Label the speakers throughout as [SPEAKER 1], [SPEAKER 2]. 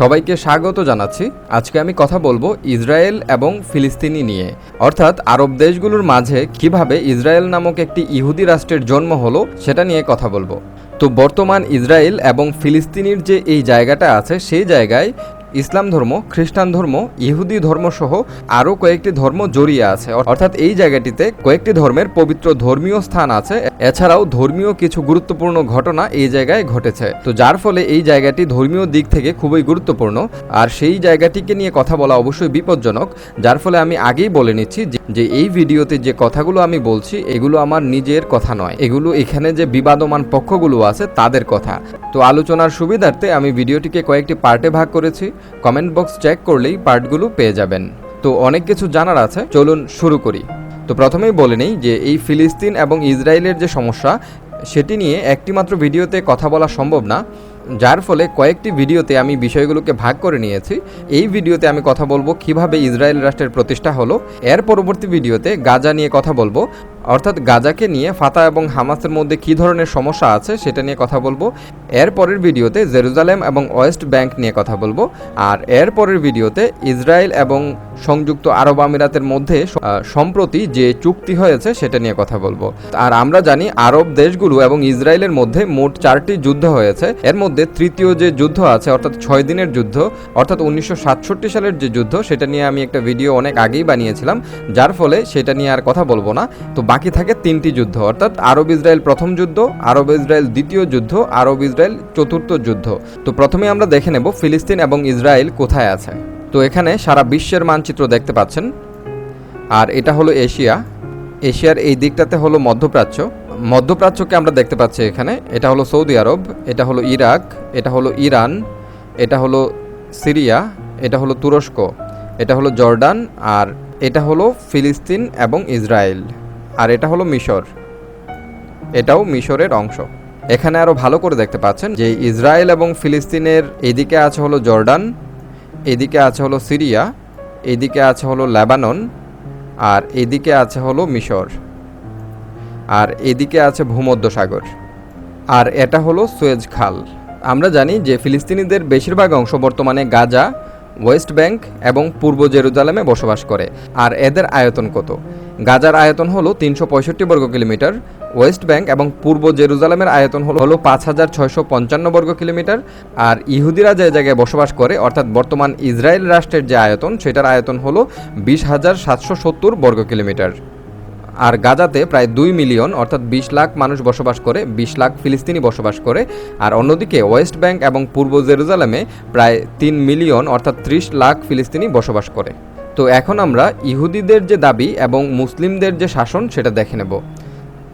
[SPEAKER 1] সবাইকে স্বাগত জানাচ্ছি। আজকে আমি কথা বলব ইসরায়েল এবং ফিলিস্তিনি নিয়ে। অর্থাৎ আরব দেশগুলোর মাঝে কীভাবে ইসরায়েল নামক একটি ইহুদি রাষ্ট্রের জন্ম হলো সেটা নিয়ে কথা বলব। তো বর্তমান ইসরায়েল এবং ফিলিস্তিনির যে এই জায়গাটা আছে, সেই জায়গায় ইসলাম ধর্ম, খ্রিস্টান ধর্ম, ইহুদি ধর্ম সহ আরও কয়েকটি ধর্ম জড়িয়ে আছে। অর্থাৎ এই জায়গাটিতে কয়েকটি ধর্মের পবিত্র ধর্মীয় স্থান আছে। এছাড়াও ধর্মীয় কিছু গুরুত্বপূর্ণ ঘটনা এই জায়গায় ঘটেছে। তো যার ফলে এই জায়গাটি ধর্মীয় দিক থেকে খুবই গুরুত্বপূর্ণ। আর সেই জায়গাটিকে নিয়ে কথা বলা অবশ্যই বিপজ্জনক। যার ফলে আমি আগেই বলে নিচ্ছি যে- এই ভিডিওতে যে কথাগুলো আমি বলছি, এগুলো আমার নিজের কথা নয়। এগুলো এখানে যে বিবাদমান পক্ষগুলো আছে, তাদের কথা। তো আলোচনার সুবিধার্থে আমি ভিডিওটিকে কয়েকটি পার্টে ভাগ করেছি। কমেন্ট বক্স চেক করলেই পার্টগুলো পেয়ে যাবেন। তো অনেক কিছু জানার আছে, চলুন শুরু করি। তো প্রথমেই বলে নেই যে এই ফিলিস্তিন এবং ইসরায়েলের যে সমস্যা, সেটি নিয়ে একটিমাত্র ভিডিওতে কথা বলা সম্ভব না, যার ফলে কয়েকটি ভিডিওতে আমি বিষয়গুলোকে ভাগ করে নিয়েছি। এই ভিডিওতে আমি কথা বলব কীভাবে ইসরায়েল রাষ্ট্রের প্রতিষ্ঠা হলো, এর পরবর্তী ভিডিওতে গাজা নিয়ে কথা বলব। অর্থাৎ গাজাকে নিয়ে ফাতা এবং হামাসের মধ্যে কী ধরনের সমস্যা আছে সেটা নিয়ে কথা বলব। এর পরের ভিডিওতে জেরুজালেম এবং ওয়েস্ট ব্যাংক নিয়ে কথা বলব। আর এর পরের ভিডিওতে ইসরায়েল এবং সংযুক্ত আরব আমিরাতের মধ্যে সম্প্রতি যে চুক্তি হয়েছে সেটা নিয়ে কথা বলব। আর আমরা জানি আরব দেশগুলো এবং ইসরায়েলের মধ্যে মোট চারটি যুদ্ধ হয়েছে। এর মধ্যে তৃতীয় যে যুদ্ধ আছে, অর্থাৎ ছয় দিনের যুদ্ধ, অর্থাৎ উনিশশো সাতষট্টি সালের যে যুদ্ধ, সেটা নিয়ে আমি একটা ভিডিও অনেক আগেই বানিয়েছিলাম। যার ফলে সেটা নিয়ে আর কথা বলব না। তো বাকি থাকে তিনটি যুদ্ধ, অর্থাৎ আরব ইসরায়েল প্রথম যুদ্ধ, আরব ইসরায়েল দ্বিতীয় যুদ্ধ, আরব ইসরায়েল চতুর্থ যুদ্ধ। তো প্রথমে আমরা দেখে নেব ফিলিস্তিন এবং ইসরায়েল কোথায় আছে। তো এখানে সারা বিশ্বের মানচিত্র দেখতে পাচ্ছেন। আর এটা হলো এশিয়া। এশিয়ার এই দিকটাতে হলো মধ্যপ্রাচ্য। মধ্যপ্রাচ্যকে আমরা দেখতে পাচ্ছি এখানে। এটা হলো সৌদি আরব, এটা হলো ইরাক, এটা হলো ইরান, এটা হলো সিরিয়া, এটা হলো তুরস্ক, এটা হলো জর্ডান, আর এটা হলো ফিলিস্তিন এবং ইসরায়েল। আর এটা হলো মিশর। এটাও মিশরের অংশ। এখানে আরও ভালো করে দেখতে পাচ্ছেন যে ইসরায়েল এবং ফিলিস্তিনের এদিকে আছে হলো জর্ডান, এদিকে আছে হলো সিরিয়া, এদিকে আছে হলো লেবানন, আর এদিকে আছে হলো মিশর। আর এদিকে আছে ভূমধ্যসাগর। আর এটা হলো সুয়েজ খাল। আমরা জানি যে ফিলিস্তিনিদের বেশিরভাগ অংশ বর্তমানে গাজা, ওয়েস্ট ব্যাংক এবং পূর্ব জেরুজালেমে বসবাস করে। আর এদের আয়তন কত? গাজার আয়তন হলো তিনশো পঁয়ষট্টি বর্গ কিলোমিটার, ওয়েস্ট ব্যাংক এবং পূর্ব জেরুজালেমের আয়তন হলো হলো পাঁচ হাজার ছয়শো পঞ্চান্ন বর্গ কিলোমিটার। আর ইহুদিরা যে জায়গায় বসবাস করে, অর্থাৎ বর্তমান ইসরায়েল রাষ্ট্রের যে আয়তন, সেটার আয়তন হলো বিশ হাজার সাতশো সত্তর বর্গ কিলোমিটার। আর গাজাতে প্রায় দুই মিলিয়ন, অর্থাৎ বিশ লাখ মানুষ বসবাস করে, বিশ লাখ ফিলিস্তিনি বসবাস করে। আর অন্যদিকে ওয়েস্ট ব্যাংক এবং পূর্ব জেরুজালেমে প্রায় তিন মিলিয়ন, অর্থাৎ ত্রিশ লাখ ফিলিস্তিনি বসবাস করে। তো এখন আমরা ইহুদিদের যে দাবি এবং মুসলিমদের যে শাসন সেটা দেখে নেব।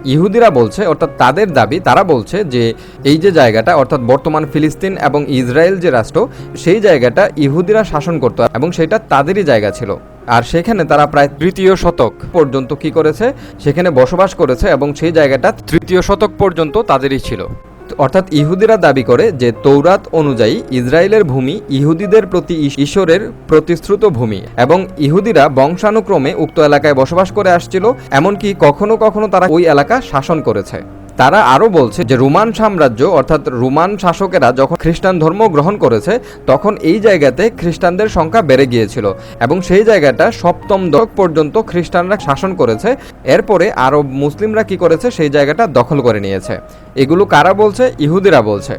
[SPEAKER 1] ইহুদিরা বলছে, অর্থাৎ তাদের দাবি, তারা বলছে যে এই যে জায়গাটা, অর্থাৎ বর্তমান ফিলিস্তিন এবং ইসরায়েল যে রাষ্ট্র, সেই জায়গাটা ইহুদিরা শাসন করত এবং সেটা তাদেরই জায়গা ছিল। আর সেখানে তারা প্রায় তৃতীয় শতক পর্যন্ত কি করেছে? সেখানে বসবাস করেছে এবং সেই জায়গাটা তৃতীয় শতক পর্যন্ত তাদেরই ছিল। অর্থাৎ ইহুদিরা দাবি করে যে তৌরাত অনুযায়ী ইসরায়েলের ভূমি ইহুদিদের প্রতি ঈশ্বরের প্রতিশ্রুত ভূমি এবং ইহুদিরা বংশানুক্রমে উক্ত এলাকায় বসবাস করে আসছিল, এমনকি কখনো কখনো তারা ওই এলাকা শাসন করেছে। তারা আরও বলছে যে রোমান সাম্রাজ্য, অর্থাৎ রোমান শাসকেরা যখন খ্রিস্টান ধর্ম গ্রহণ করেছে, তখন এই জায়গাতে খ্রিস্টানদের সংখ্যা বেড়ে গিয়েছিল এবং সেই জায়গাটা সপ্তম দশক পর্যন্ত খ্রিস্টানরা শাসন করেছে। এরপরে আরব মুসলিমরা কি করেছে, সেই জায়গাটা দখল করে নিয়েছে। এগুলো কারা বলছে? ইহুদিরা বলছে।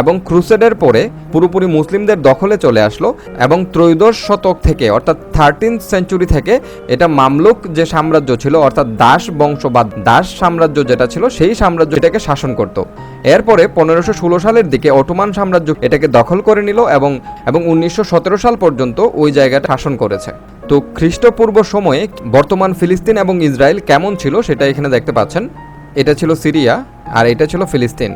[SPEAKER 1] এবং ক্রুসেডের পরে পুরোপুরি মুসলিমদের দখলে চলে আসলো এবং ত্রয়োদশ শতক থেকে, অর্থাৎ থার্টিন সেঞ্চুরি থেকে এটা মামলুক যে সাম্রাজ্য ছিল, অর্থাৎ দাস বংশ বা দাস সাম্রাজ্য যেটা ছিল, সেই সাম্রাজ্য এটাকে শাসন করত। এরপরে পনেরোশো ষোলো সালের দিকে অটোমান সাম্রাজ্য এটাকে দখল করে নিল এবং এবং উনিশশো সতেরো সাল পর্যন্ত ওই জায়গাটা শাসন করেছে। তো খ্রিস্টপূর্ব সময়ে বর্তমান ফিলিস্তিন এবং ইসরায়েল কেমন ছিল সেটা এখানে দেখতে পাচ্ছেন। এটা ছিল সিরিয়া আর এটা ছিল ফিলিস্তিন।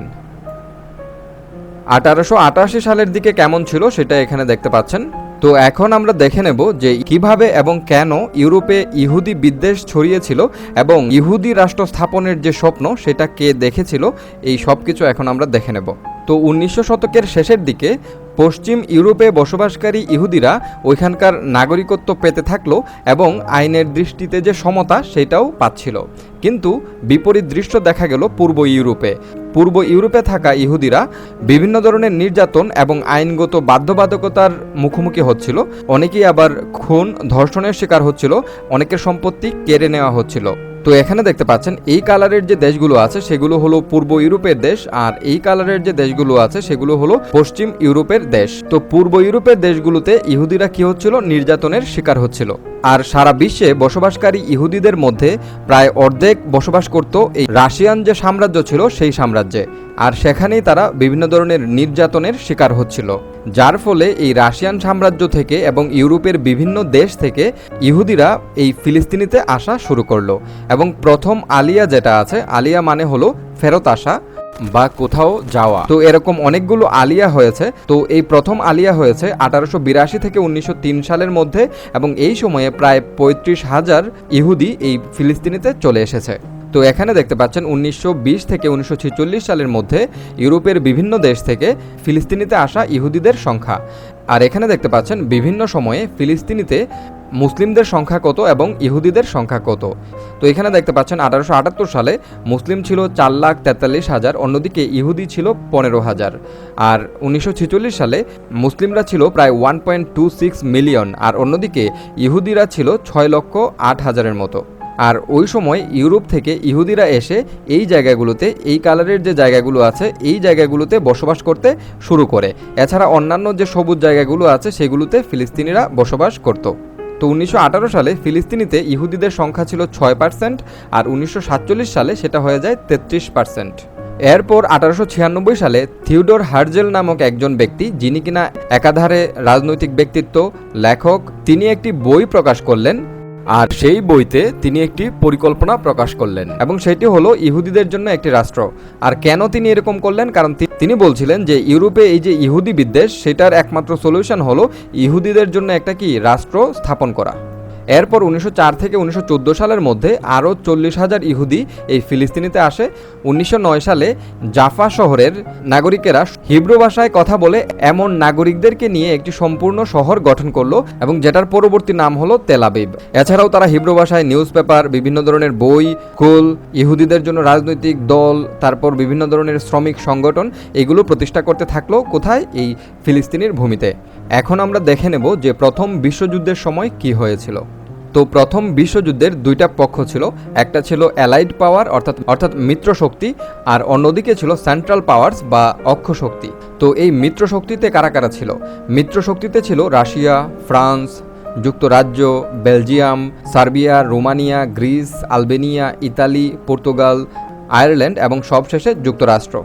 [SPEAKER 1] আঠারোশো আটাশি সালের দিকে কেমন ছিল সেটা এখানে দেখতে পাচ্ছেন। তো এখন আমরা দেখে নেব যে কীভাবে এবং কেন ইউরোপে ইহুদি বিদ্বেষ ছড়িয়েছিল এবং ইহুদি রাষ্ট্র স্থাপনের যে স্বপ্ন সেটা কে দেখেছিল, এই সব কিছু এখন আমরা দেখে নেব। তো উনিশশো শতকের শেষের দিকে পশ্চিম ইউরোপে বসবাসকারী ইহুদিরা ওইখানকার নাগরিকত্ব পেতে থাকল এবং আইনের দৃষ্টিতে যে সমতা সেটাও পাচ্ছিল। কিন্তু বিপরীত দৃশ্য দেখা গেল পূর্ব ইউরোপে। পূর্ব ইউরোপে থাকা ইহুদিরা বিভিন্ন ধরনের নির্যাতন এবং আইনগত বাধ্যবাধকতার মুখোমুখি হচ্ছিল। অনেকেই আবার খুন, ধর্ষণের শিকার হচ্ছিল, অনেকের সম্পত্তি কেড়ে নেওয়া হচ্ছিল। তো এখানে দেখতে পাচ্ছেন, এই কালারের যে দেশগুলো আছে সেগুলো হলো পূর্ব ইউরোপের দেশ আর এই কালারের যে দেশগুলো আছে সেগুলো হলো পশ্চিম ইউরোপের দেশ। তো পূর্ব ইউরোপের দেশগুলোতে ইহুদিরা কি হচ্ছিল? নির্যাতনের শিকার হচ্ছিল। আর সারা বিশ্বে বসবাসকারী ইহুদিদের মধ্যে প্রায় অর্ধেক বসবাস করত এই রাশিয়ান যে সাম্রাজ্য ছিল সেই সাম্রাজ্যে। আর সেখানেই তারা বিভিন্ন ধরনের নির্যাতনের শিকার হচ্ছিল। যার ফলে এই রাশিয়ান সাম্রাজ্য থেকে এবং ইউরোপের বিভিন্ন দেশ থেকে ইহুদিরা এই ফিলিস্তিনিতে আসা শুরু করল এবং প্রথম আলিয়া যেটা আছে, আলিয়া মানে হলো ফেরত আসা বা কোথাও যাওয়া। তো এরকম অনেকগুলো আলিয়া হয়েছে। তো এই প্রথম আলিয়া হয়েছে আঠারোশো বিরাশি থেকে উনিশশো তিন সালের মধ্যে এবং এই সময়ে প্রায় পঁয়ত্রিশ হাজার ইহুদি এই ফিলিস্তিনিতে চলে এসেছে। তো এখানে দেখতে পাচ্ছেন উনিশশো বিশ থেকে উনিশশো ছেচল্লিশ সালের মধ্যে ইউরোপের বিভিন্ন দেশ থেকে ফিলিস্তিনিতে আসা ইহুদিদের সংখ্যা। আর এখানে দেখতে পাচ্ছেন বিভিন্ন সময়ে ফিলিস্তিনিতে মুসলিমদের সংখ্যা কত এবং ইহুদিদের সংখ্যা কত। তো এখানে দেখতে পাচ্ছেন আঠারোশো আটাত্তর সালে মুসলিম ছিল চার লাখ তেতাল্লিশ হাজার, অন্যদিকে ইহুদি ছিল পনেরো হাজার। আর উনিশশো ছেচল্লিশ সালে মুসলিমরা ছিল প্রায় one point two six million, আর অন্যদিকে ইহুদিরা ছিল ছয় লক্ষ আট হাজারের মতো। আর ওই সময় ইউরোপ থেকে ইহুদিরা এসে এই জায়গাগুলোতে, এই কালারের যে জায়গাগুলো আছে, এই জায়গাগুলোতে বসবাস করতে শুরু করে। এছাড়া অন্যান্য যে সবুজ জায়গাগুলো আছে, সেগুলোতে ফিলিস্তিনিরা বসবাস করত। তো উনিশশো আঠারো সালে ফিলিস্তিনিতে ইহুদিদের সংখ্যা ছিল ছয় পার্সেন্ট আর উনিশশো সাতচল্লিশ সালে সেটা হয়ে যায় তেত্রিশ পার্সেন্ট। এরপর আঠারোশো ছিয়ানব্বই সালে থিওডোর হার্জেল নামক একজন ব্যক্তি, যিনি কিনা একাধারে রাজনৈতিক ব্যক্তিত্ব, লেখক, তিনি একটি বই প্রকাশ করলেন আর সেই বইতে তিনি একটি পরিকল্পনা প্রকাশ করলেন, এবং সেটি হলো ইহুদিদের জন্য একটি রাষ্ট্র। আর কেন তিনি এরকম করলেন? কারণ তিনি বলছিলেন যে, ইউরোপে এই যে ইহুদি বিদ্বেষ, সেটার একমাত্র সলিউশন হলো ইহুদিদের জন্য একটা কি? রাষ্ট্র স্থাপন করা। এরপর উনিশশো চার থেকে উনিশশো চোদ্দ সালের মধ্যে আরও চল্লিশ হাজার ইহুদি এই ফিলিস্তিনিতে আসে। উনিশশো নয় সালে জাফা শহরের নাগরিকেরা হিব্রু ভাষায় কথা বলে এমন নাগরিকদেরকে নিয়ে একটি সম্পূর্ণ শহর গঠন করল এবং যেটার পরবর্তী নাম হলো তেলাবিব এছাড়াও তারা হিব্রু ভাষায় নিউজ পেপার, বিভিন্ন ধরনের বই, স্কুল, ইহুদিদের জন্য রাজনৈতিক দল, তারপর বিভিন্ন ধরনের শ্রমিক সংগঠন এগুলো প্রতিষ্ঠা করতে থাকল কোথায়? এই ফিলিস্তিনির ভূমিতে। এখন আমরা দেখে নেব যে প্রথম বিশ্বযুদ্ধের সময় কি হয়েছিল। তো প্রথম বিশ্বযুদ্ধের দুইটা পক্ষ ছিল। একটা ছিল অ্যালাইড পাওয়ার অর্থাৎ অর্থাৎ মিত্র শক্তি, আর অন্যদিকে ছিল সেন্ট্রাল পাওয়ার্স বা অক্ষ শক্তি। তো এই মিত্র শক্তিতে কারা কারা ছিল? মিত্র শক্তিতে ছিল রাশিয়া, ফ্রান্স, যুক্তরাজ্য, Belgium, Serbia, Romania, Greece, Albania, Italy, Portugal, Ireland এবং সবশেষে যুক্তরাষ্ট্র।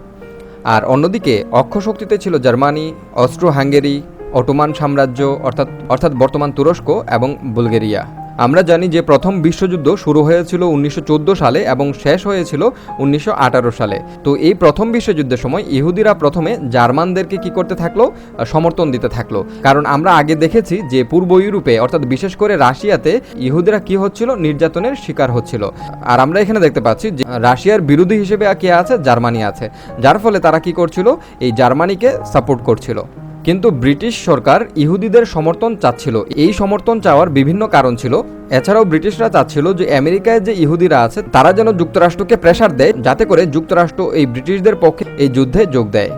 [SPEAKER 1] আর অন্যদিকে অক্ষ শক্তিতে ছিল জার্মানি অস্ট্রো হাঙ্গেরি অটোমান সাম্রাজ্য, অর্থাৎ অর্থাৎ বর্তমান তুরস্ক এবং বুলগেরিয়া। আমরা জানি যে প্রথম বিশ্বযুদ্ধ শুরু হয়েছিল উনিশশো চোদ্দ সালে এবং শেষ হয়েছিল উনিশশো আঠারো সালে। তো এই প্রথম বিশ্বযুদ্ধের সময় ইহুদিরা প্রথমে জার্মানদেরকে কি করতে থাকল? সমর্থন দিতে থাকল। কারণ আমরা আগে দেখেছি যে পূর্ব ইউরোপে, অর্থাৎ বিশেষ করে রাশিয়াতে ইহুদিরা কি হচ্ছিল? নির্যাতনের শিকার হচ্ছিল। আর আমরা এখানে দেখতে পাচ্ছি যে রাশিয়ার বিরোধী হিসেবে কে আছে? জার্মানি আছে। যার ফলে তারা কি করছিল? এই জার্মানিকে সাপোর্ট করছিল। কিন্তু ব্রিটিশ সরকার ইহুদিদের সমর্থন চাচ্ছিল। এই সমর্থন চাওয়ার বিভিন্ন কারণ ছিল। এছাড়াও ব্রিটিশরা চাচ্ছিল যে আমেরিকায় যে ইহুদিরা আছে, তারা যেন যুক্তরাষ্ট্রকে প্রেসার দেয়, যাতে করে যুক্তরাষ্ট্র এই ব্রিটিশদের পক্ষে এই যুদ্ধে যোগ দেয়।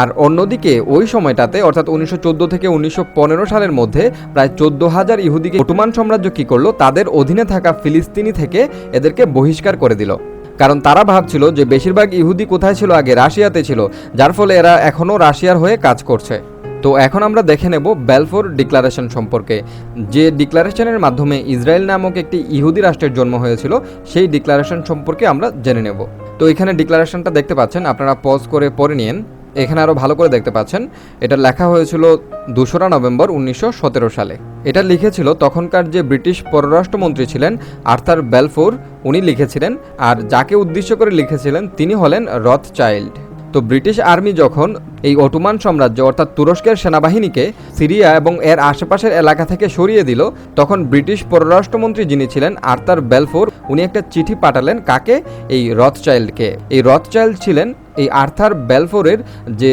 [SPEAKER 1] আর অন্যদিকে, ওই সময়টাতে, অর্থাৎ উনিশশো চোদ্দ থেকে উনিশশো পনেরো সালের মধ্যে, প্রায় চোদ্দ হাজার ইহুদিকে ওটোমান সাম্রাজ্য কী করল, তাদের অধীনে থাকা ফিলিস্তিনি থেকে এদেরকে বহিষ্কার করে দিল। কারণ তারা ভাবছিল যে বেশিরভাগ ইহুদি কোথায় ছিল আগে? রাশিয়াতে ছিল। যার ফলে এরা এখনও রাশিয়ার হয়ে কাজ করছে। তো এখন আমরা দেখে নেব বেলফোর ডিক্লারেশন সম্পর্কে। যে ডিক্লারেশনের মাধ্যমে ইসরায়েল নামক একটি ইহুদি রাষ্ট্রের জন্ম হয়েছিল, সেই ডিক্লারেশন সম্পর্কে আমরা জেনে নেব। তো এখানে ডিক্লারেশনটা দেখতে পাচ্ছেন, আপনারা পজ করে পড়ে নিন এখানে আরও ভালো করে দেখতে পাচ্ছেন, এটা লেখা হয়েছিল দোসরা নভেম্বর উনিশশো সতেরো সালে। এটা লিখেছিল তখনকার যে ব্রিটিশ পররাষ্ট্রমন্ত্রী ছিলেন আর্থার বেলফোর, উনি লিখেছিলেন, আর যাকে উদ্দেশ্য করে লিখেছিলেন তিনি হলেন রথ চাইল্ড তো ব্রিটিশ আর্মি যখন এই অটোমান সাম্রাজ্য, অর্থাৎ তুরস্কের সেনাবাহিনীকে সিরিয়া এবং এর আশেপাশের এলাকা থেকে সরিয়ে দিল, তখন ব্রিটিশ পররাষ্ট্রমন্ত্রী যিনি ছিলেন আর্থার বেলফোর, উনি একটা চিঠি পাঠালেন কাকে? এই রথচাইল্ডকে। এই রথচাইল্ড ছিলেন এই আর্থার বেলফোরের যে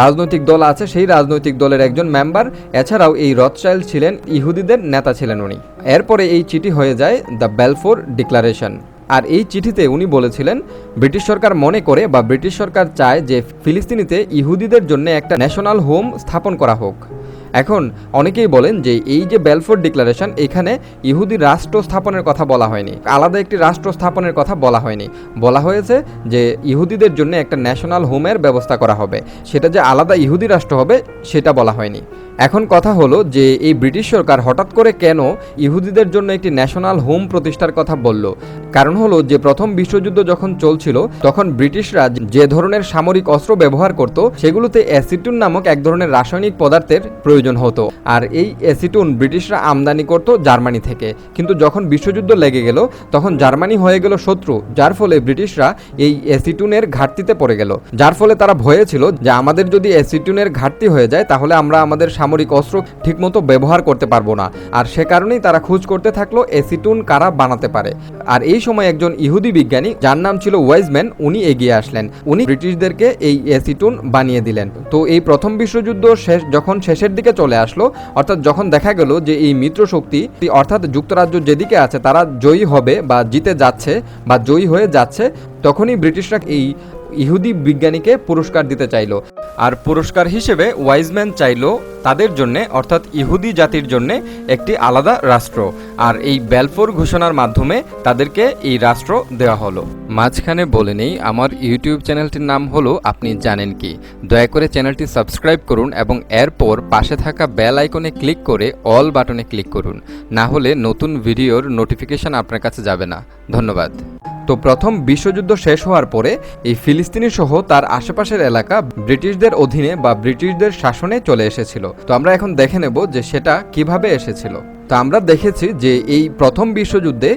[SPEAKER 1] রাজনৈতিক দল আছে, সেই রাজনৈতিক দলের একজন মেম্বার। এছাড়াও এই রথচাইল্ড ছিলেন ইহুদিদের নেতা ছিলেন উনি। এরপরে এই চিঠি হয়ে যায় দ্য বেলফোর ডিক্লারেশন। আর এই চিঠিতে উনি বলেছিলেন, ব্রিটিশ সরকার মনে করে বা ব্রিটিশ সরকার চায় যে ফিলিস্তিনিতে ইহুদিদের জন্য একটা ন্যাশনাল হোম স্থাপন করা হোক। এখন অনেকেই বলেন যে এই যে বেলফোর্ড ডিক্লারেশন, এখানে ইহুদি রাষ্ট্র স্থাপনের কথা বলা হয়নি। আলাদা একটি রাষ্ট্র স্থাপনের কথা বলা হয়নি। বলা হয়েছে যে ইহুদিদের জন্য একটা ন্যাশনাল হোমের ব্যবস্থা করা হবে। সেটা যে আলাদা ইহুদি রাষ্ট্র হবে, সেটা বলা হয়নি। এখন কথা হলো যে এই ব্রিটিশ সরকার হঠাৎ করে কেন ইহুদিদের জন্য একটি ন্যাশনাল হোম প্রতিষ্ঠার কথা বলল? কারণ হলো যে প্রথম বিশ্বযুদ্ধ যখন চলছিল, তখন ব্রিটিশরা যে ধরনের সামরিক অস্ত্র ব্যবহার করত, সেগুলোতে অ্যাসিটুন নামক এক ধরনের রাসায়নিক পদার্থের প্রয়োজন হতো। আর এই অ্যাসিটুন ব্রিটিশরা আমদানি করত জার্মানি থেকে। কিন্তু যখন বিশ্বযুদ্ধ লেগে গেল, তখন জার্মানি হয়ে গেল শত্রু, যার ফলে ব্রিটিশরা এই অ্যাসিটুনের ঘাটতিতে পড়ে গেল। যার ফলে তারা ভয়ে ছিল যে আমাদের যদি অ্যাসিটুনের ঘাটতি হয়ে যায়, তাহলে আমরা আমাদের সামরিক অস্ত্র ঠিকমতো ব্যবহার করতে পারব না। আর সে কারণেই তারা খোঁজ করতে থাকল এসিটুন কারা বানাতে পারে। আর এই সময় একজন ইহুদি বিজ্ঞানী, যার নাম ছিল ওয়াইজম্যান, উনি এগিয়ে আসলেন। উনি ব্রিটিশদেরকে এই এসিটুন বানিয়ে দিলেন। তো এই প্রথম বিশ্বযুদ্ধ শেষ, যখন শেষের দিকে চলে আসলো, অর্থাৎ যখন দেখা গেল যে এই মিত্র শক্তি, অর্থাৎ যুক্তরাজ্য যেদিকে আছে, তারা জয়ী হবে বা জিতে যাচ্ছে বা জয়ী হয়ে যাচ্ছে, তখনই ব্রিটিশরা এই ইহুদি বিজ্ঞানীকে পুরস্কার দিতে চাইলো। আর পুরস্কার হিসেবে ওয়াইজম্যান চাইলো তাদের জন্যে, অর্থাৎ ইহুদি জাতির জন্যে একটি আলাদা রাষ্ট্র। আর এই বেলফোর ঘোষণার মাধ্যমে তাদেরকে এই রাষ্ট্র দেওয়া হলো। মাঝখানে বলে নেই, আমার ইউটিউব চ্যানেলটির নাম হলো আপনি জানেন কি। দয়া করে চ্যানেলটি সাবস্ক্রাইব করুন এবং এরপর পাশে থাকা বেল আইকনে ক্লিক করে অল বাটনে ক্লিক করুন। না হলে নতুন ভিডিওর নোটিফিকেশন আপনার কাছে যাবে না। ধন্যবাদ। তো প্রথম বিশ্বযুদ্ধ শেষ হওয়ার পরে এই ফিলিস্তিনি সহ তার আশেপাশের এলাকা ব্রিটিশদের অধীনে বা ব্রিটিশদের শাসনে চলে এসেছিল। তো আমরা এখন দেখে নেব যে সেটা কীভাবে এসেছিল। তো আমরা দেখেছি যে এই প্রথম বিশ্বযুদ্ধে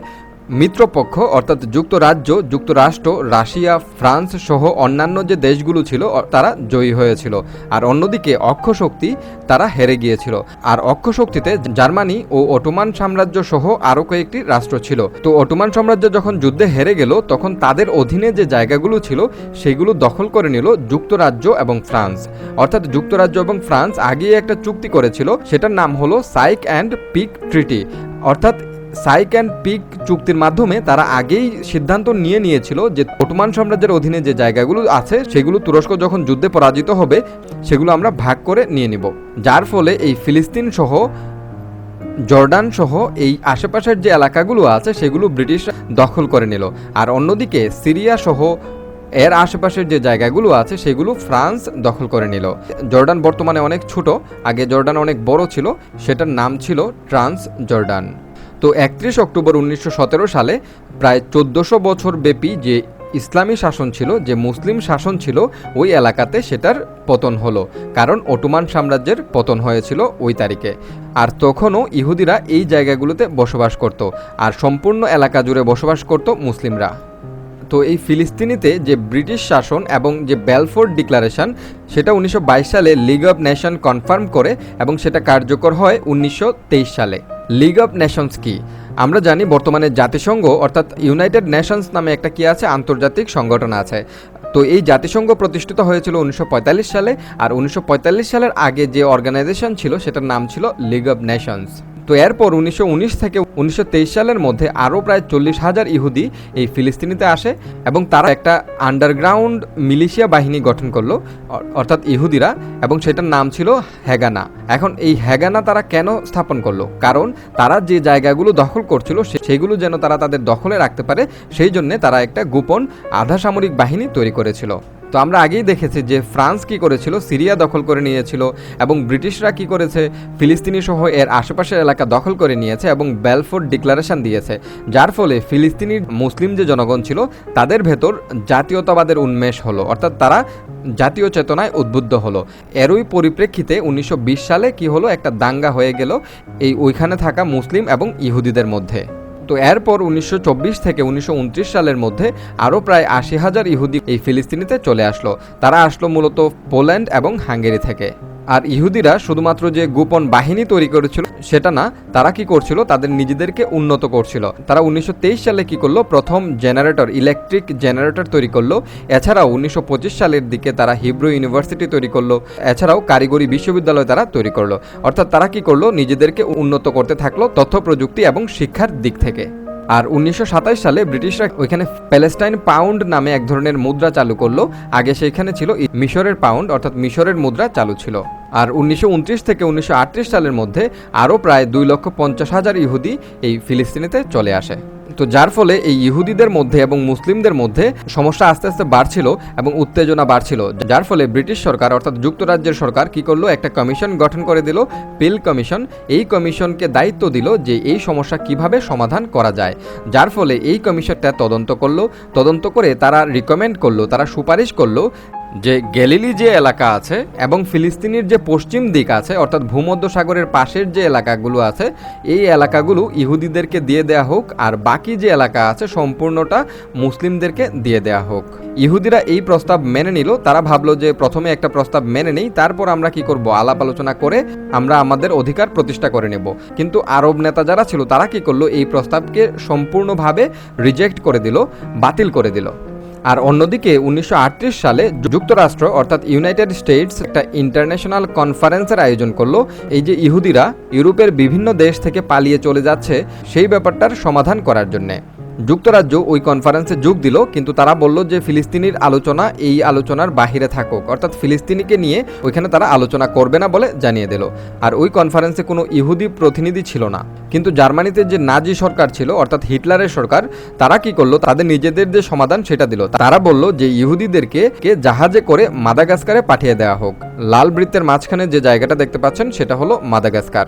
[SPEAKER 1] মিত্রপক্ষ, অর্থাৎ যুক্তরাজ্য, যুক্তরাষ্ট্র, রাশিয়া, ফ্রান্স সহ অন্যান্য যে দেশগুলো ছিল তারা জয়ী হয়েছিল। আর অন্যদিকে অক্ষশক্তি তারা হেরে গিয়েছিল। আর অক্ষশক্তিতে জার্মানি ও অটোমান সাম্রাজ্য সহ আরও কয়েকটি রাষ্ট্র ছিল। তো অটোমান সাম্রাজ্য যখন যুদ্ধে হেরে গেল, তখন তাদের অধীনে যে জায়গাগুলো ছিল, সেগুলো দখল করে নিল যুক্তরাজ্য এবং ফ্রান্স। অর্থাৎ যুক্তরাজ্য এবং ফ্রান্স আগেই একটা চুক্তি করেছিল, সেটার নাম হলো সাইক অ্যান্ড পিক ট্রিটি। অর্থাৎ সাইক অ্যান্ড পিক চুক্তির মাধ্যমে তারা আগেই সিদ্ধান্ত নিয়ে নিয়েছিল যে ওটোমান সাম্রাজ্যের অধীনে যে জায়গাগুলো আছে, সেগুলো তুরস্ক যখন যুদ্ধে পরাজিত হবে, সেগুলো আমরা ভাগ করে নিয়ে নিব। যার ফলে এই ফিলিস্তিন সহ, জর্ডান সহ এই আশেপাশের যে এলাকাগুলো আছে, সেগুলো ব্রিটিশ দখল করে নিল। আর অন্যদিকে সিরিয়া সহ এর আশেপাশের যে জায়গাগুলো আছে, সেগুলো ফ্রান্স দখল করে নিল। জর্ডান বর্তমানে অনেক ছোট, আগে জর্ডান অনেক বড় ছিল, সেটার নাম ছিল ট্রান্স জর্ডান। তো একত্রিশ অক্টোবর উনিশশো সতেরো সালে প্রায় চোদ্দোশো বছর ব্যাপী যে ইসলামী শাসন ছিল, যে মুসলিম শাসন ছিল, ওই এলাকাতে সেটার পতন হলো। কারণ ওটোমান সাম্রাজ্যের পতন হয়েছিল ওই তারিখে। আর তখনও ইহুদিরা এই জায়গাগুলোতে বসবাস করত আর সম্পূর্ণ এলাকা জুড়ে বসবাস করত মুসলিমরা। তো এই ফিলিস্তিনিতে যে ব্রিটিশ শাসন এবং যে বেলফোর্ড ডিক্লারেশন, সেটা উনিশশো বাইশ সালে লিগ অব নেশন কনফার্ম করে এবং সেটা কার্যকর হয় উনিশশো তেইশ সালে। লিগ অফ নেশনস কি? আমরা জানি বর্তমানে জাতিসংঘ, অর্থাৎ ইউনাইটেড নেশনস নামে একটা কি আছে, আন্তর্জাতিক সংগঠন আছে। তো এই জাতিসংঘ প্রতিষ্ঠিত হয়েছিল উনিশশো পঁয়তাল্লিশ সালে, আর উনিশশো পঁয়তাল্লিশ সালের আগে যে অর্গানাইজেশন ছিল, সেটার নাম ছিল লিগ অফ নেশনস তো এরপর উনিশশো উনিশ থেকে উনিশশো তেইশ সালের মধ্যে আরও প্রায় চল্লিশ হাজার ইহুদি এই ফিলিস্তিনিতে আসে এবং তারা একটা আন্ডারগ্রাউন্ড মিলিশিয়া বাহিনী গঠন করল অর্থাৎ ইহুদিরা, এবং সেটার নাম ছিল হ্যাগানা এখন এই হ্যাগানা তারা কেন স্থাপন করল? কারণ তারা যে জায়গাগুলো দখল করছিল সেগুলো যেন তারা তাদের দখলে রাখতে পারে, সেই জন্যে তারা একটা গোপন আধা সামরিক বাহিনী তৈরি করেছিল। তো আমরা আগেই দেখেছি যে ফ্রান্স কি করেছিল, সিরিয়া দখল করে নিয়েছিল এবং ব্রিটিশরা কি করেছে, ফিলিস্তিনি সহ এর আশেপাশের এলাকা দখল করে নিয়েছে এবং বেলফোর্ড ডিক্লারেশন দিয়েছে। যার ফলে ফিলিস্তিনির মুসলিম যে জনগণ ছিল, তাদের ভেতর জাতীয়তাবাদের উন্মেষ হলো। অর্থাৎ তারা জাতীয় চেতনায় উদ্বুদ্ধ হলো। এরই পরিপ্রেক্ষিতে উনিশশো বিশ সালে কি হলো, একটা দাঙ্গা হয়ে গেল এই ওইখানে থাকা মুসলিম এবং ইহুদিদের মধ্যে। তো এরপর উনিশশো চব্বিশ থেকে উনিশশো উনত্রিশ সালের মধ্যে আরও প্রায় আশি হাজার ইহুদি এই ফিলিস্তিনিতে চলে আসলো। তারা আসলো মূলত পোল্যান্ড এবং হাঙ্গেরি থেকে। আর ইহুদিরা শুধুমাত্র যে গোপন বাহিনী তৈরি করেছিল সেটা না, তারা কি করছিল? তাদের নিজেদেরকে উন্নত করছিল। তারা উনিশশো তেইশ সালে কি করল? প্রথম জেনারেটর, ইলেকট্রিক জেনারেটর তৈরি করল। এছাড়াও উনিশশো পঁচিশ সালের দিকে তারা হিব্রু ইউনিভার্সিটি তৈরি করল। এছাড়াও কারিগরি বিশ্ববিদ্যালয় তারা তৈরি করল। অর্থাৎ তারা কি করল? নিজেদেরকে উন্নত করতে থাকল তথ্য প্রযুক্তি এবং শিক্ষার দিক থেকে। আর উনিশশো সাতাশ সালে ব্রিটিশরা ওইখানে প্যালেস্টাইন পাউন্ড নামে এক ধরনের মুদ্রা চালু করল। আগে সেখানে ছিল মিশরের পাউন্ড, অর্থাৎ মিশরের মুদ্রা চালু ছিল। আর উনিশশো উনত্রিশ থেকে উনিশশো আটত্রিশ সালের মধ্যে আরও প্রায় দুই লক্ষ পঞ্চাশ হাজার ইহুদি এই ফিলিস্তিনিতে চলে আসে। তো যার ফলে এই ইহুদিদের মধ্যে এবং মুসলিমদের মধ্যে সমস্যা আস্তে আস্তে বাড়ছিল এবং উত্তেজনা বাড়ছিল। যার ফলে ব্রিটিশ সরকার অর্থাৎ যুক্তরাজ্যের সরকার কি করল? একটা কমিশন গঠন করে দিল, পিল কমিশন। এই কমিশনকে দায়িত্ব দিল যে এই সমস্যা কীভাবে সমাধান করা যায়। যার ফলে এই কমিশনটা তদন্ত করল। তদন্ত করে তারা রিকমেন্ড করল, তারা সুপারিশ করল যে গ্যালিলি যে এলাকা আছে এবং ফিলিস্তিনির যে পশ্চিম দিক আছে, অর্থাৎ ভূমধ্য সাগরের পাশের যে এলাকাগুলো আছে, এই এলাকাগুলো ইহুদিদেরকে দিয়ে দেয়া হোক আর বাকি যে এলাকা আছে সম্পূর্ণটা মুসলিমদেরকে দিয়ে দেয়া হোক। ইহুদিরা এই প্রস্তাব মেনে নিল, তারা ভাবলো যে প্রথমে একটা প্রস্তাব মেনে নেই, তারপর আমরা কি করব? আলাপ আলোচনা করে আমরা আমাদের অধিকার প্রতিষ্ঠা করে নেব। কিন্তু আরব নেতা যারা ছিল, তারা কি করল? এই প্রস্তাবকে সম্পূর্ণভাবে রিজেক্ট করে দিল, বাতিল করে দিল। আর অন্যদিকে উনিশশো আটত্রিশ সালে যুক্তরাষ্ট্র অর্থাৎ ইউনাইটেড স্টেটস একটা ইন্টারন্যাশনাল কনফারেন্সের আয়োজন করল। এই যে ইহুদিরা ইউরোপের বিভিন্ন দেশ থেকে পালিয়ে চলে যাচ্ছে, সেই ব্যাপারটার সমাধান করার জন্যে। যুক্তরাজ্য ওই কনফারেন্সে যোগ দিল, কিন্তু তারা বলল যে ফিলিস্তিনির আলোচনা এই আলোচনার বাহিরে থাকুক। অর্থাৎ ফিলিস্তিনিকে নিয়ে ওইখানে তারা আলোচনা করবে না বলে জানিয়ে দিল। আর ওই কনফারেন্সে কোনো ইহুদি প্রতিনিধি ছিল না। কিন্তু জার্মানিতে যে নাজি সরকার ছিল, অর্থাৎ হিটলারের সরকার, তারা কি করল? তাদের নিজেদের যে সমাধান সেটা দিল। তারা বলল যে ইহুদিদেরকে কে জাহাজে করে মাদাগাস্কারে পাঠিয়ে দেওয়া হোক। লাল বৃত্তের মাঝখানে যে জায়গাটা দেখতে পাচ্ছেন, সেটা হলো মাদাগাস্কার।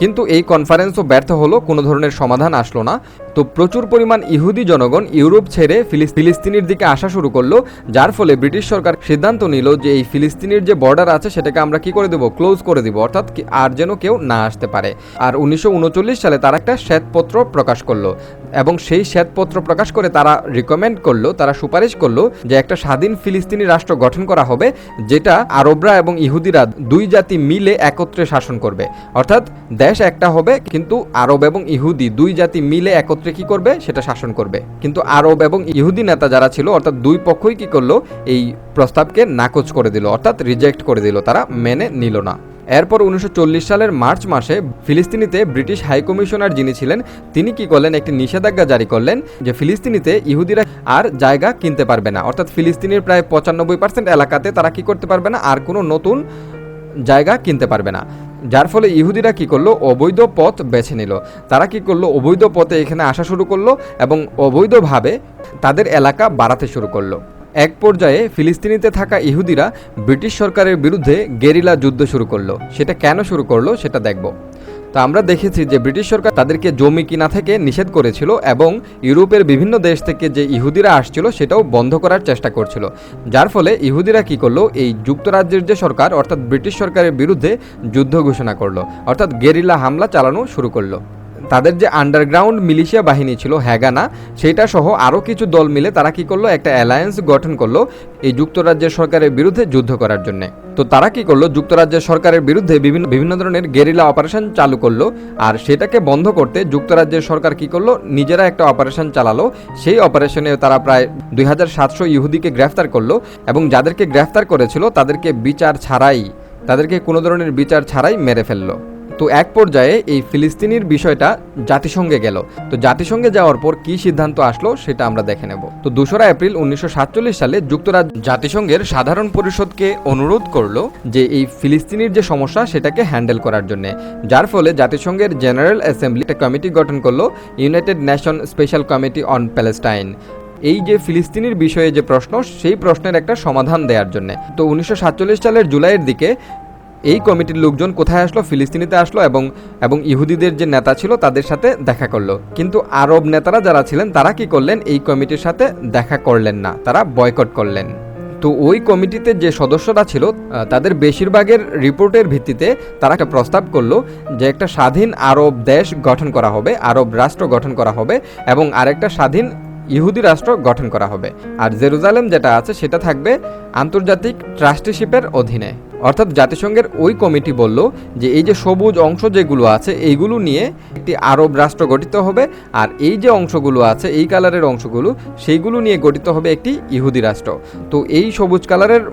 [SPEAKER 1] কিন্তু এই কনফারেন্সও ব্যর্থ হলো, কোনো ধরনের সমাধান আসলো না। তো প্রচুর পরিমাণ ইহুদি জনগণ ইউরোপ ছেড়ে ফিলিস- ফিলিস্তিনির দিকে আসা শুরু করল, যার ফলে ব্রিটিশ সরকার সিদ্ধান্ত নিল যে এই ফিলিস্তিনির যে বর্ডার আছে সেটাকে আমরা কি করে দেবো? ক্লোজ করে দিব, অর্থাৎ আর যেন কেউ না আসতে পারে। আর উনিশশো উনচল্লিশ সালে তারা একটা শ্বেতপত্র প্রকাশ করল এবং সেই শ্বেতপত্র প্রকাশ করে তারা রিকমেন্ড করল, তারা সুপারিশ করল যে একটা স্বাধীন ফিলিস্তিনি রাষ্ট্র গঠন করা হবে, যেটা আরবরা এবং ইহুদিরা দুই জাতি মিলে একত্রে শাসন করবে। অর্থাৎ দেশ একটা হবে, কিন্তু আরব এবং ইহুদি দুই জাতি মিলে একত্রে কি করবে, সেটা শাসন করবে। কিন্তু আরব এবং ইহুদি নেতা যারা ছিল, অর্থাৎ দুই পক্ষই কি করল, এই প্রস্তাবকে নাকচ করে দিল, অর্থাৎ রিজেক্ট করে দিল, তারা মেনে নিল না। এরপর উনিশশো চল্লিশ সালের মার্চ মাসে ফিলিস্তিনিতে ব্রিটিশ হাইকমিশনার যিনি ছিলেন, তিনি কি করলেন, একটি নিষেধাজ্ঞা জারি করলেন যে ফিলিস্তিনিতে ইহুদিরা আর জায়গা কিনতে পারবে না। অর্থাৎ ফিলিস্তিনির প্রায় পঁচানব্বই পার্সেন্ট এলাকাতে তারা কি করতে পারবে না, আর কোনো নতুন জায়গা কিনতে পারবে না। যার ফলে ইহুদিরা কি করল? অবৈধ পথ বেছে নিল। তারা কি করল? অবৈধ পথে এখানে আসা শুরু করল এবং অবৈধভাবে তাদের এলাকা বাড়াতে শুরু করল। এক পর্যায়ে ফিলিস্তিনিতে থাকা ইহুদিরা ব্রিটিশ সরকারের বিরুদ্ধে গেরিলা যুদ্ধ শুরু করল। সেটা কেন শুরু করল? সেটা দেখব। তা আমরা দেখেছি যে ব্রিটিশ সরকার তাদেরকে জমি কিনা থেকে নিষেধ করেছিল এবং ইউরোপের বিভিন্ন দেশ থেকে যে ইহুদিরা আসছিল সেটাও বন্ধ করার চেষ্টা করছিল। যার ফলে ইহুদিরা কি করল? এই যুক্তরাজ্যের যে সরকার, অর্থাৎ ব্রিটিশ সরকারের বিরুদ্ধে যুদ্ধ ঘোষণা করল। অর্থাৎ গেরিলা হামলা চালানো শুরু করল। তাদের যে আন্ডারগ্রাউন্ড মিলিশিয়া বাহিনী ছিল হ্যাগানা সেটা সহ আরও কিছু দল মিলে তারা কি করল? একটা অ্যালায়েন্স গঠন করল এই যুক্তরাজ্যের সরকারের বিরুদ্ধে যুদ্ধ করার জন্য। তো তারা কি করল? যুক্তরাজ্যের সরকারের বিরুদ্ধে বিভিন্ন বিভিন্ন ধরনের গেরিলা অপারেশন চালু করল আর সেটাকে বন্ধ করতে যুক্তরাজ্যের সরকার কি করল? নিজেরা একটা অপারেশন চালালো। সেই অপারেশনে তারা প্রায় দুই হাজার সাতশো ইহুদিকে গ্রেফতার করল এবং যাদেরকে গ্রেফতার করেছিল তাদেরকে বিচার ছাড়াই, তাদেরকে কোনো ধরনের বিচার ছাড়াই মেরে ফেলল। তো এক পর্যায়ে এই ফিলিস্তিনির বিষয়টা জাতিসংঘে গেল। তো জাতিসংঘে যাওয়ার পর কি সিদ্ধান্ত আসলো সেটা আমরা দেখে নেব। তো দোসরা এপ্রিল উনিশশো সাতচল্লিশ সালে যুক্তরাজ্য জাতিসংঘের সাধারণ পরিষদকে অনুরোধ করল যে এই ফিলিস্তিনির যে সমস্যা সেটাকে হ্যান্ডেল করার জন্য, যার ফলে জাতিসংঘের জেনারেল অ্যাসেম্বলি একটা কমিটি গঠন করল, United Nation Special Committee on Palestine. এই যে ফিলিস্তিনির বিষয়ে যে প্রশ্ন, সেই প্রশ্নের একটা সমাধান দেওয়ার জন্য। তো উনিশশো সাতচল্লিশ সালের জুলাইয়ের দিকে এই কমিটির লোকজন কোথায় আসলো? ফিলিস্তিনিতে আসলো এবং এবং ইহুদিদের যে নেতা ছিল তাদের সাথে দেখা করল। কিন্তু আরব নেতারা যারা ছিলেন, তারা কি করলেন? এই কমিটির সাথে দেখা করলেন না। তারা বয়কট করলেন। তো ওই কমিটিতে যে সদস্যরা ছিল তাদের বেশিরভাগের রিপোর্টের ভিত্তিতে তারা একটা প্রস্তাব করল যে একটা স্বাধীন আরব দেশ গঠন করা হবে, আরব রাষ্ট্র গঠন করা হবে এবং আরেকটা স্বাধীন ইহুদি রাষ্ট্র গঠন করা হবে। আর জেরুজালেম যেটা আছে, সেটা থাকবে আন্তর্জাতিক ট্রাস্টিশিপের অধীনে। অর্থাৎ জাতিসংঘের ওই কমিটি বলল যে এই যে সবুজ অংশ যেগুলো আছে, এইগুলো নিয়ে একটি আরব রাষ্ট্র গঠিত হবে, আর এই যে অংশগুলো আছে, এই কালারের অংশগুলো, সেইগুলো নিয়ে গঠিত হবে একটি ইহুদি রাষ্ট্র। তো এই সবুজ কালারের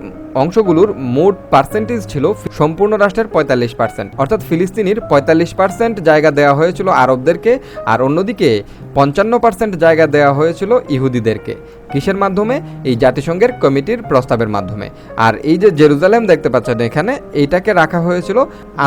[SPEAKER 1] অংশগুলোর মোট পার্সেন্টেজ ছিল সম্পূর্ণ রাষ্ট্রের পঁয়তাল্লিশ পার্সেন্ট অর্থাৎ ফিলিস্তিনির পঁয়তাল্লিশ পার্সেন্ট জায়গা দেওয়া হয়েছিল আরবদেরকে, আর অন্যদিকে পঞ্চান্ন পার্সেন্ট জায়গা দেওয়া হয়েছিল ইহুদিদেরকে। কিসের মাধ্যমে? এই জাতিসংঘের কমিটির প্রস্তাবের মাধ্যমে। আর এই যে জেরুজালেম দেখতে পাচ্ছেন এখানে, এইটাকে রাখা হয়েছিল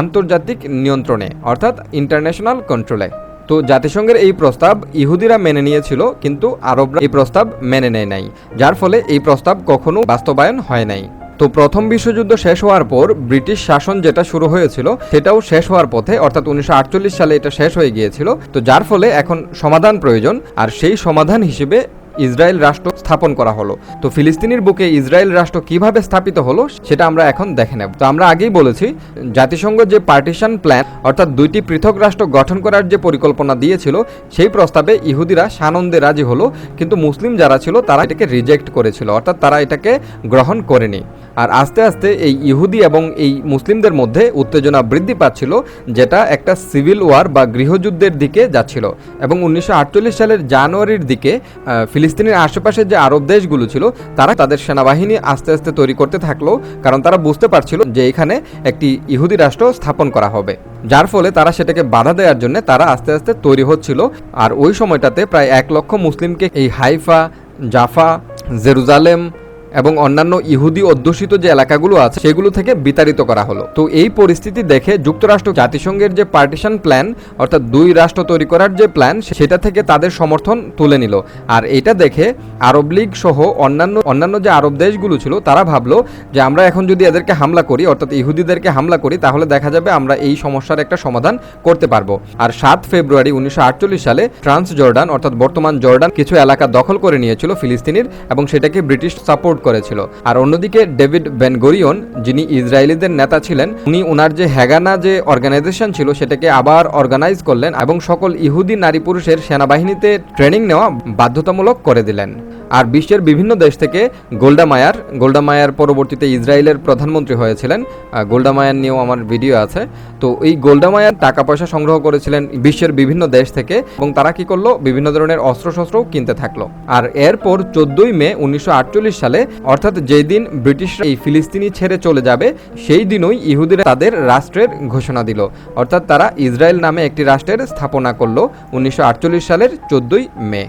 [SPEAKER 1] আন্তর্জাতিক নিয়ন্ত্রণে, অর্থাৎ ইন্টারন্যাশনাল কন্ট্রোলে তো জাতিসংঘের এই প্রস্তাব ইহুদিরা মেনে নিয়েছিল, কিন্তু আরবরা এই প্রস্তাব মেনে নেয় নাই, যার ফলে এই প্রস্তাব কখনো বাস্তবায়ন হয় নাই। তো প্রথম বিশ্বযুদ্ধ শেষ হওয়ার পর ব্রিটিশ শাসন যেটা শুরু হয়েছিল, সেটাও শেষ হওয়ার পথে, অর্থাৎ উনিশশো আটচল্লিশ সালে এটা শেষ হয়ে গিয়েছিল। তো যার ফলে এখন সমাধান প্রয়োজন, আর সেই সমাধান হিসেবে ইসরায়েল রাষ্ট্র স্থাপন করা হলো। তো ফিলিস্তিনির বুকে ইসরায়েল রাষ্ট্র কীভাবে স্থাপিত হলো, সেটা আমরা এখন দেখে নেব। তো আমরা আগেই বলেছি, জাতিসংঘ যে পার্টিশন প্ল্যান, অর্থাৎ দুইটি পৃথক রাষ্ট্র গঠন করার যে পরিকল্পনা দিয়েছিল, সেই প্রস্তাবে ইহুদিরা সানন্দে রাজি হলো, কিন্তু মুসলিম যারা ছিল, তারা এটাকে রিজেক্ট করেছিল, অর্থাৎ তারা এটাকে গ্রহণ করেনি। আর আস্তে আস্তে এই ইহুদি এবং এই মুসলিমদের মধ্যে উত্তেজনা বৃদ্ধি পাচ্ছিল, যেটা একটা সিভিল ওয়ার বা গৃহযুদ্ধের দিকে যাচ্ছিল। এবং উনিশশো আটচল্লিশ সালের জানুয়ারির দিকে ফিলিস্তিনের আশেপাশের যে আরব দেশগুলো ছিল, তারা তাদের সেনাবাহিনী আস্তে আস্তে তৈরি করতে থাকল, কারণ তারা বুঝতে পারছিল যে এখানে একটি ইহুদি রাষ্ট্র স্থাপন করা হবে। যার ফলে তারা সেটাকে বাধা দেওয়ার জন্য তারা আস্তে আস্তে তৈরি হচ্ছিল। আর ওই সময়টাতে প্রায় এক লক্ষ মুসলিমকে এই হাইফা, জাফা, জেরুজালেম এবং অন্যান্য ইহুদি অধ্যুষিত যে এলাকাগুলো আছে, সেগুলো থেকে বিতাড়িত করা হলো। তো এই পরিস্থিতি দেখে যুক্তরাষ্ট্র জাতিসংঘের যে পার্টিশন প্ল্যান, অর্থাৎ দুই রাষ্ট্র তৈরি করার যে প্ল্যান সেটা থেকে তাদের সমর্থন তুলে নিল। আর এটা দেখে আরব লীগ সহ অন্যান্য অন্যান্য যে আরব দেশগুলো ছিল, তারা ভাবলো যে আমরা এখন যদি এদেরকে হামলা করি, অর্থাৎ ইহুদিদেরকে হামলা করি, তাহলে দেখা যাবে আমরা এই সমস্যার একটা সমাধান করতে পারব। আর সাত ফেব্রুয়ারি উনিশশো আটচল্লিশ সালে ট্রান্স জর্ডান অর্থাৎ বর্তমান জর্ডান, কিছু এলাকা দখল করে নিয়েছিল ফিলিস্তিনির এবং সেটাকে ব্রিটিশ সাপোর্ট করেছিল। আর অন্যদিকে ডেভিড বেনগোরিয়ন যিনি ইসরায়েলিদের নেতা ছিলেন, উনি ওনার যে হ্যাগানা যে অর্গানাইজেশন ছিল, সেটাকে আবার অর্গানাইজ করলেন এবং সকল ইহুদি নারী পুরুষের সেনাবাহিনীতে ট্রেনিং নেওয়া বাধ্যতামূলক করে দিলেন। আর বিশ্বের বিভিন্ন দেশ থেকে গোল্ডা মায়ার গোল্ডা মায়ার পরবর্তীতে ইসরায়েলের প্রধানমন্ত্রী হয়েছিলেন। গোল্ডা মায়ার নিয়েও আমার ভিডিও আছে। তো এই গোল্ডা মায়ার টাকা পয়সা সংগ্রহ করেছিলেন বিশ্বের বিভিন্ন দেশ থেকে এবং তারা কি করল? বিভিন্ন ধরনের অস্ত্রশস্ত্রও কিনতে থাকল। আর এরপর চোদ্দই মে উনিশশো আটচল্লিশ সালে, অর্থাৎ যেই দিন ব্রিটিশরা এই ফিলিস্তিনি ছেড়ে চলে যাবে, সেই দিনই ইহুদিরা তাদের রাষ্ট্রের ঘোষণা দিল। অর্থাৎ তারা ইসরায়েল নামে একটি রাষ্ট্রের স্থাপনা করল উনিশশো আটচল্লিশ সালের চোদ্দই মে।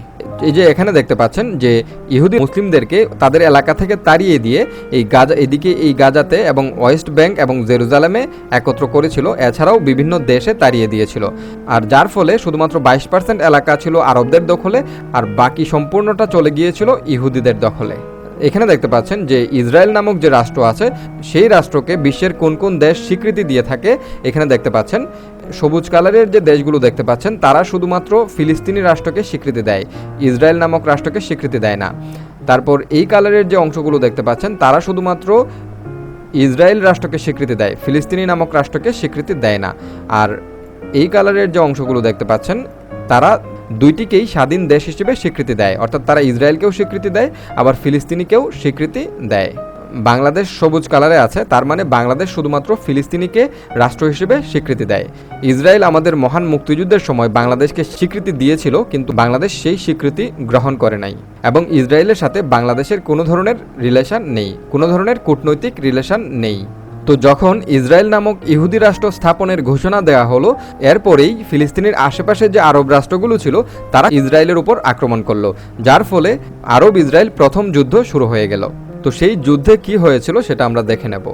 [SPEAKER 1] এই যে এখানে দেখতে পাচ্ছেন যে ইহুদি মুসলিমদেরকে তাদের এলাকা থেকে তাড়িয়ে দিয়ে এই গাজা, এদিকে এই গাজাতে এবং ওয়েস্ট ব্যাংক এবং জেরুজালেমে একত্র করেছিল, এছাড়াও বিভিন্ন দেশে তাড়িয়ে দিয়েছিল। আর যার ফলে শুধুমাত্র বাইশ পার্সেন্ট এলাকা ছিল আরবদের দখলে, আর বাকি সম্পূর্ণটা চলে গিয়েছিল ইহুদিদের দখলে। এখানে দেখতে পাচ্ছেন যে ইসরায়েল নামক যে রাষ্ট্র আছে, সেই রাষ্ট্রকে বিশ্বের কোন কোন দেশ স্বীকৃতি দিয়ে থাকে, এখানে দেখতে পাচ্ছেন। সবুজ কালারের যে দেশগুলো দেখতে পাচ্ছেন, তারা শুধুমাত্র ফিলিস্তিনি রাষ্ট্রকে স্বীকৃতি দেয়, ইসরায়েল নামক রাষ্ট্রকে স্বীকৃতি দেয় না। তারপর এই কালারের যে অংশগুলো দেখতে পাচ্ছেন, তারা শুধুমাত্র ইসরায়েল রাষ্ট্রকে স্বীকৃতি দেয়, ফিলিস্তিনি নামক রাষ্ট্রকে স্বীকৃতি দেয় না। আর এই কালারের যে অংশগুলো দেখতে পাচ্ছেন, তারা দুইটিকেই স্বাধীন দেশ হিসেবে স্বীকৃতি দেয়। অর্থাৎ তারা ইসরায়েলকেও স্বীকৃতি দেয়, আবার ফিলিস্তিনিকেও স্বীকৃতি দেয়। বাংলাদেশ সবুজ কালারে আছে, তার মানে বাংলাদেশ শুধুমাত্র ফিলিস্তিনিকে রাষ্ট্র হিসেবে স্বীকৃতি দেয়। ইসরায়েল আমাদের মহান মুক্তিযুদ্ধের সময় বাংলাদেশকে স্বীকৃতি দিয়েছিল, কিন্তু বাংলাদেশ সেই স্বীকৃতি গ্রহণ করে নাই। এবং ইসরায়েলের সাথে বাংলাদেশের কোনো ধরনের রিলেশন নেই, কোনো ধরনের কূটনৈতিক রিলেশন নেই। তো যখন ইসরায়েল নামক ইহুদি রাষ্ট্র স্থাপনের ঘোষণা দেওয়া হলো, এরপরেই ফিলিস্তিনের আশেপাশে যে আরব রাষ্ট্রগুলো ছিল, তারা ইসরায়েলের উপর আক্রমণ করল, যার ফলে আরব ইসরায়েল প্রথম যুদ্ধ শুরু হয়ে গেল। তো সেই যুদ্ধে কি হয়েছিল সেটা আমরা দেখে নেব।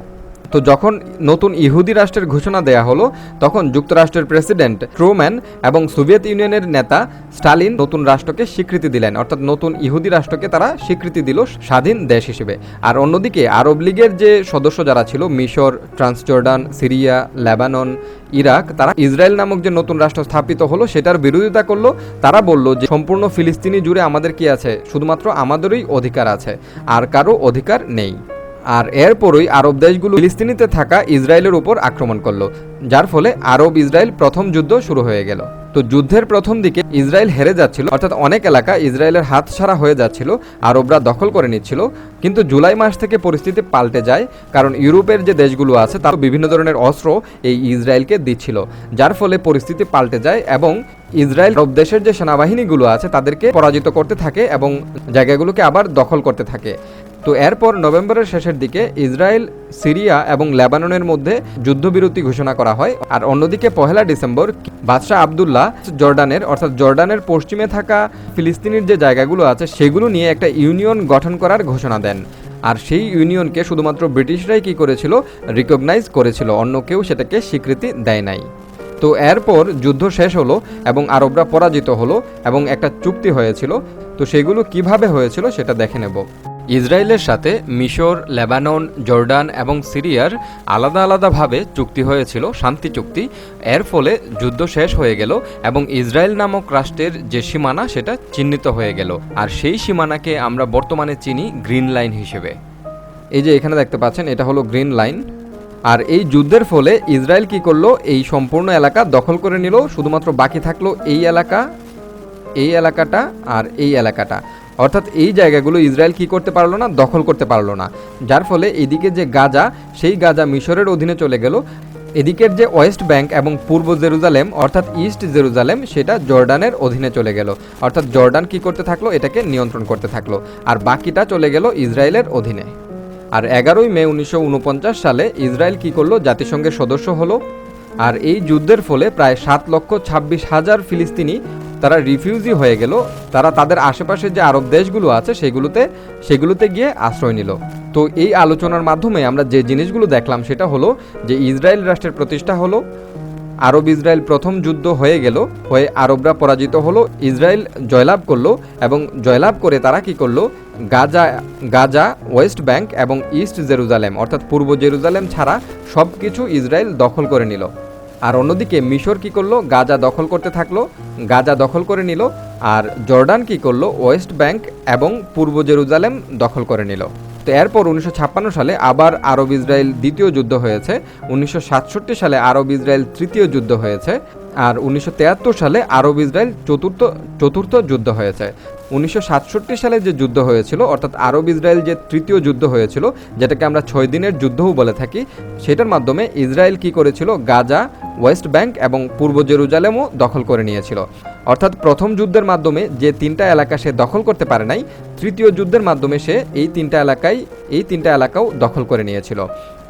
[SPEAKER 1] তো যখন নতুন ইহুদি রাষ্ট্রের ঘোষণা দেয়া হলো, তখন যুক্তরাষ্ট্রের প্রেসিডেন্ট ট্রুম্যান এবং সোভিয়েত ইউনিয়নের নেতা স্টালিন নতুন রাষ্ট্রকে স্বীকৃতি দিলেন। অর্থাৎ নতুন ইহুদি রাষ্ট্রকে তারা স্বীকৃতি দিল স্বাধীন দেশ হিসেবে। আর অন্যদিকে আরব লীগের যে সদস্য যারা ছিল, মিশর, ট্রান্সজর্ডান, সিরিয়া, লেবানন, ইরাক, তারা ইসরায়েল নামক যে নতুন রাষ্ট্র স্থাপিত হলো, সেটার বিরোধিতা করল। তারা বলল যে, সম্পূর্ণ ফিলিস্তিনি জুড়ে আমাদের কি আছে? শুধুমাত্র আমাদেরই অধিকার আছে। আর কারও অধিকার নেই। আর এরপরই আরব দেশগুলো ফিলিস্তিনিতে থাকা ইসরায়েলের উপর আক্রমণ করল, যার ফলে আরব ইসরায়েল প্রথম যুদ্ধ শুরু হয়ে গেল। তো যুদ্ধের প্রথম দিকে ইসরায়েল হেরে যাচ্ছিল, অর্থাৎ অনেক এলাকা ইসরায়েলের হাত ছাড়া হয়ে যাচ্ছিল, আরবরা দখল করে নিচ্ছিল। কিন্তু জুলাই মাস থেকে পরিস্থিতি পাল্টে যায়, কারণ ইউরোপের যে দেশগুলো আছে, তারা বিভিন্ন ধরনের অস্ত্র এই ইসরায়েলকে দিচ্ছিল, যার ফলে পরিস্থিতি পাল্টে যায় এবং ইসরায়েল আরব দেশের যে সেনাবাহিনীগুলো আছে, তাদেরকে পরাজিত করতে থাকে এবং জায়গাগুলোকে আবার দখল করতে থাকে। তো এরপর নভেম্বরের শেষের দিকে ইসরায়েল, সিরিয়া এবং লেবাননের মধ্যে যুদ্ধবিরতি ঘোষণা করা হয়। আর অন্যদিকে পহেলা ডিসেম্বর বাদশাহ আবদুল্লাহ জর্ডানের, অর্থাৎ জর্ডানের পশ্চিমে থাকা ফিলিস্তিনির যে জায়গাগুলো আছে, সেগুলো নিয়ে একটা ইউনিয়ন গঠন করার ঘোষণা দেন। আর সেই ইউনিয়নকে শুধুমাত্র ব্রিটিশরাই কি করেছিল? রিকগনাইজ করেছিল, অন্য কেউ সেটাকে স্বীকৃতি দেয় নাই। তো এরপর যুদ্ধ শেষ হলো এবং আরবরা পরাজিত হলো এবং একটা চুক্তি হয়েছিল। তো সেগুলো কীভাবে হয়েছিল সেটা দেখে নেব। ইসরায়েলের সাথে মিশর, লেবানন, জর্ডান এবং সিরিয়ার আলাদা আলাদাভাবে চুক্তি হয়েছিল, শান্তি চুক্তি। এর ফলে যুদ্ধ শেষ হয়ে গেল এবং ইসরায়েল নামক রাষ্ট্রের যে সীমানা সেটা চিহ্নিত হয়ে গেল। আর সেই সীমানাকে আমরা বর্তমানে চিনি গ্রিন লাইন হিসেবে। এই যে এখানে দেখতে পাচ্ছেন, এটা হলো গ্রিন লাইন। আর এই যুদ্ধের ফলে ইসরায়েল কি করল? এই সম্পূর্ণ এলাকা দখল করে নিল। শুধুমাত্র বাকি থাকল এই এলাকা, এই এলাকাটা আর এই এলাকাটা। অর্থাৎ এই জায়গাগুলো ইসরায়েল কি করতে পারল না, দখল করতে পারল না। যার ফলে এদিকে যে গাজা, সেই গাজা মিশরের অধীনে চলে গেল। এদিকের যে ওয়েস্ট ব্যাংক এবং পূর্ব জেরুজালেম, অর্থাৎ ইস্ট জেরুজালেম, সেটা জর্ডানের অধীনে চলে গেল। অর্থাৎ জর্ডান কি করতে থাকল? এটাকে নিয়ন্ত্রণ করতে থাকল। আর বাকিটা চলে গেল ইসরায়েলের অধীনে। আর এগারোই মে উনিশশো উনপঞ্চাশ সালে ইসরায়েল কী করল? জাতিসংঘের সদস্য হলো। আর এই যুদ্ধের ফলে প্রায় সাত লক্ষ ছাব্বিশ হাজার ফিলিস্তিনি তারা রিফিউজি হয়ে গেল। তারা তাদের আশেপাশে যে আরব দেশগুলো আছে, সেগুলোতে সেগুলোতে গিয়ে আশ্রয় নিল। তো এই আলোচনার মাধ্যমে আমরা যে জিনিসগুলো দেখলাম, সেটা হলো যে ইসরায়েল রাষ্ট্রের প্রতিষ্ঠা হলো আরব ইসরায়েল প্রথম যুদ্ধ হয়ে গেল, হয়ে আরবরা পরাজিত হলো, ইসরায়েল জয়লাভ করল এবং জয়লাভ করে তারা কি করল? গাজা গাজা, ওয়েস্ট ব্যাংক এবং ইস্ট জেরুজালেম, অর্থাৎ পূর্ব জেরুজালেম ছাড়া সব কিছু ইসরায়েল দখল করে নিল। আর অন্যদিকে মিশর কি করল? গাজা দখল করতে থাকল, গাজা দখল করে নিল, আর জর্ডান কি করল? ওয়েস্ট ব্যাংক এবং পূর্ব জেরুজালেম দখল করে নিল। তো এরপর উনিশশো ছাপ্পান্ন সালে আবার আরব ইসরায়েল দ্বিতীয় যুদ্ধ হয়েছে। উনিশশো সাতষট্টি সালে আরব ইসরায়েল তৃতীয় যুদ্ধ হয়েছে। আর উনিশশো সালে আরব ইসরায়েল চতুর্থ চতুর্থ যুদ্ধ হয়েছে। উনিশশো সাতষট্টি সালে যে যুদ্ধ হয়েছিল, অর্থাৎ আরব ইসরায়েল যে তৃতীয় যুদ্ধ হয়েছিল, যেটাকে আমরা ছয় দিনের যুদ্ধও বলে থাকি, সেটার মাধ্যমে ইসরায়েল কি করেছিল? গাজা, ওয়েস্ট ব্যাংক এবং পূর্ব জেরুজালেমও দখল করে নিয়েছিল। অর্থাৎ প্রথম যুদ্ধের মাধ্যমে যে তিনটা এলাকা সে দখল করতে পারে নাই, তৃতীয় যুদ্ধের মাধ্যমে সে এই তিনটা এলাকায়, এই তিনটা এলাকাও দখল করে নিয়েছিল।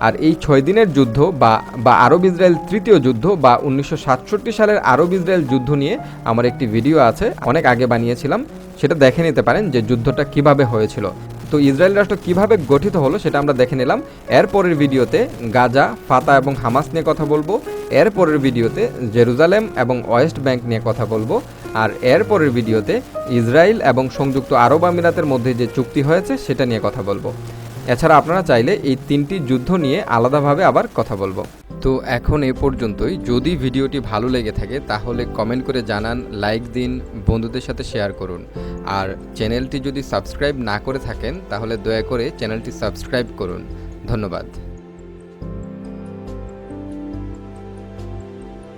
[SPEAKER 1] আর এই ছয় দিনের যুদ্ধ বা বা আরব ইসরায়েল তৃতীয় যুদ্ধ বা উনিশশো সাতষট্টি সালের আরব ইসরায়েল যুদ্ধ নিয়ে আমার একটি ভিডিও আছে, অনেক আগে বানিয়েছিলাম। সেটা দেখে নিতে পারেন যে যুদ্ধটা কীভাবে হয়েছিল। তো ইসরায়েল রাষ্ট্র কীভাবে গঠিত হলো সেটা আমরা দেখে নিলাম। এর পরের ভিডিওতে গাজা, ফাতা এবং হামাস নিয়ে কথা বলব। এর পরের ভিডিওতে জেরুজালেম এবং ওয়েস্ট ব্যাংক নিয়ে কথা বলব। আর এর পরের ভিডিওতে ইসরায়েল এবং সংযুক্ত আরব আমিরাতের মধ্যে যে চুক্তি হয়েছে সেটা নিয়ে কথা বলব। এছাড়া আপনারা চাইলে এই তিনটি যুদ্ধ নিয়ে আলাদাভাবে আবার কথা বলব। তো এখন এ পর্যন্তই। যদি ভিডিওটি ভালো লেগে থাকে, তাহলে কমেন্ট করে জানান, লাইক দিন, বন্ধুদের সাথে শেয়ার করুন। আর চ্যানেলটি যদি সাবস্ক্রাইব না করে থাকেন, তাহলে দয়া করে চ্যানেলটি সাবস্ক্রাইব করুন। ধন্যবাদ।